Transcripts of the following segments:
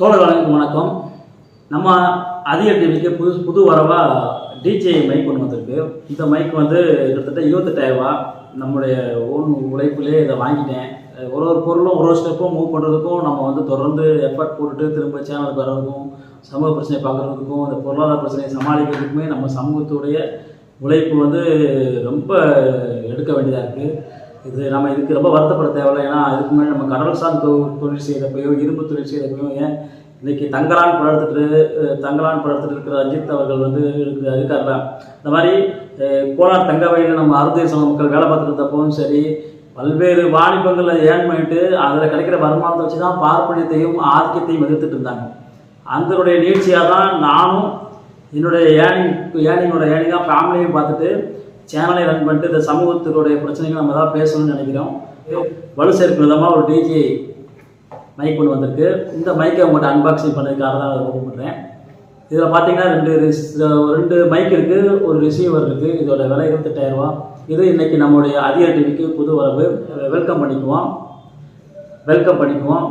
தோழர்களுக்கு வணக்கம் நம்ம அதிக டிவிக்கு புது புது வரவாக டிஜே மைக் ஒன்று வந்திருக்கு. இந்த மைக் வந்து கிட்டத்தட்ட இருபத்தெட்டாயிரம் நம்முடைய ஓன் உழைப்பிலே இதை வாங்கிட்டேன். ஒரு ஒரு பொருளும் ஒரு ஒரு ஸ்டெப்பும் மூவ் பண்ணுறதுக்கும் நம்ம வந்து தொடர்ந்து எஃபர்ட் போட்டுட்டு திரும்ப சேனல் வர்றதுக்கும் சமூக பிரச்சனை பார்க்குறதுக்கும் இந்த பொருளாதார பிரச்சனையை சமாளிக்கிறதுக்குமே நம்ம சமூகத்துடைய உழைப்பு வந்து ரொம்ப எடுக்க வேண்டியதாக இருக்குது இது நம்ம இதுக்கு ரொம்ப வருத்தப்பட தேவையில்லை. ஏன்னா இதுக்கு முன்னாடி நம்ம கடல் சார்ந்த தொழில் செய்தப்பையோ இரும்பு தொழில் செய்தப்பையோ ஏன் இன்னைக்கு தங்கலான் படம் தங்கலான் படம் இருக்கிற அஜித் அவர்கள் வந்து இருக்கு இந்த மாதிரி கோலார் தங்க வயலில் நம்ம அறுதிய மக்கள் வேலை பார்த்துட்டு இருந்தப்பவும் சரி பல்வேறு வாணிபங்களில் ஏர்ன் பண்ணிட்டு அதில் கிடைக்கிற வருமானத்தை வச்சு தான் பார்ப்பனியத்தையும் ஆதிக்கத்தையும் எதிர்த்துட்டு இருந்தாங்க. அதனுடைய நிகழ்ச்சியாக தான் நானும் என்னுடைய ஏர்னிங் ஏர்னிங்கோட ஏர்னிங்காக ஃபேமிலியும் பார்த்துட்டு சேனலை ரன் பண்ணிட்டு இந்த சமூகத்தினுடைய பிரச்சனைகள் நம்ம தான் பேசணும்னு நினைக்கிறோம். வலு சேர்க்கும் விதமாக ஒரு டிஜி மைக் ஒன்று வந்திருக்கு. இந்த மைக்கை உங்கள்கிட்ட அன்பாக்சிங் பண்ணதுக்காக தான் அதை ஓப்பன் பண்ணுறேன் இதில் பார்த்தீங்கன்னா ரெண்டு ரிஸ்- ரெண்டு மைக் இருக்குது ஒரு ரிசீவர் இருக்குது இதோட விலை இருபத்தெட்டாயிரரூபா இது இன்னைக்கு நம்மளுடைய அதிகார டிவிக்கு புது வரவு. வெல்கம் பண்ணிக்குவோம். வெல்கம் பண்ணிக்குவோம்.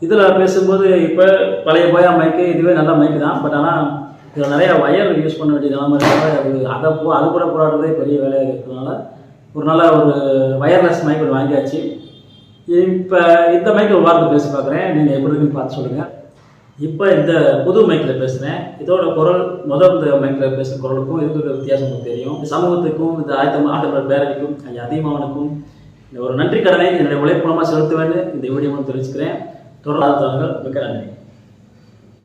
இதில் பேசும்போது இப்போ பழைய போயா மைக்கு இதுவே நல்ல மைக்கு தான். பட் ஆனால் இதில் நிறையா ஒயர் யூஸ் பண்ண வேண்டிய நிலைமை அது அதை போ அது கூட போராடுறதே பெரிய வேலையாக இருக்கிறதுனால ஒரு நல்ல ஒரு வயர்லெஸ் மைக் ஒன்று வாங்கியாச்சு. இப்போ இந்த மைக்கில் ஒரு வாரத்தை பேசி பார்க்குறேன் நீங்கள் எப்படி இருக்குன்னு பார்த்து சொல்லுங்கள் இப்போ இந்த புது மைக்கில் பேசுகிறேன் இதோட குரல் முதல் இந்த மைக்கில் பேசுகிற குரலுக்கும் இருக்கிற வித்தியாசம் உங்களுக்கு தெரியும். இந்த சமூகத்துக்கும் இந்த ஆயிரத்தி ஆட்டவர் பேரவைக்கும் ஐயா அதிகமாவனுக்கும் இந்த ஒரு நன்றி கடனை என்னுடைய உழைப்பு மூலமாக செலுத்துவேன்னு இந்த வீடியோ மூலம் தெரிவிச்சுக்கிறேன். தொடர்ந்து மிக்க நன்றி.